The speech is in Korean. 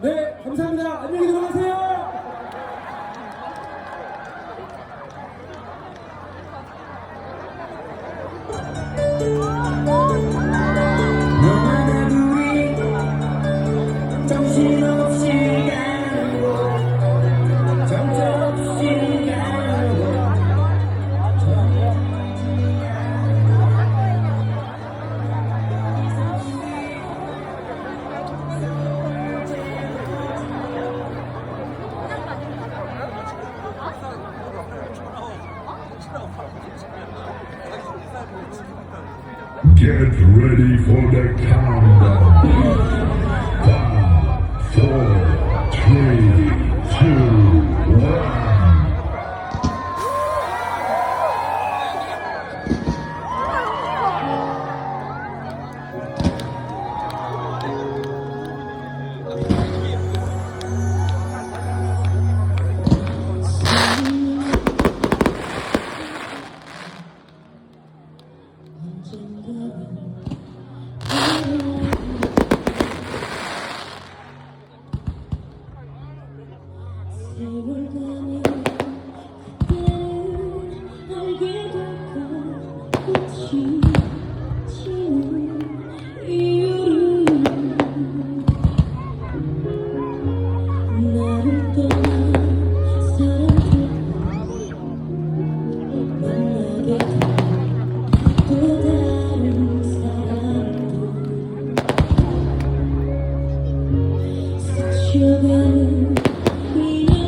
네, 감사합니다. 안녕히 들어가세요. Get ready for the countdown. 세월 가면 때는 알게 같이 지는 이유를 나를 떠난 사람들 만나게 된또 다른 사람들 스쳐가는 이날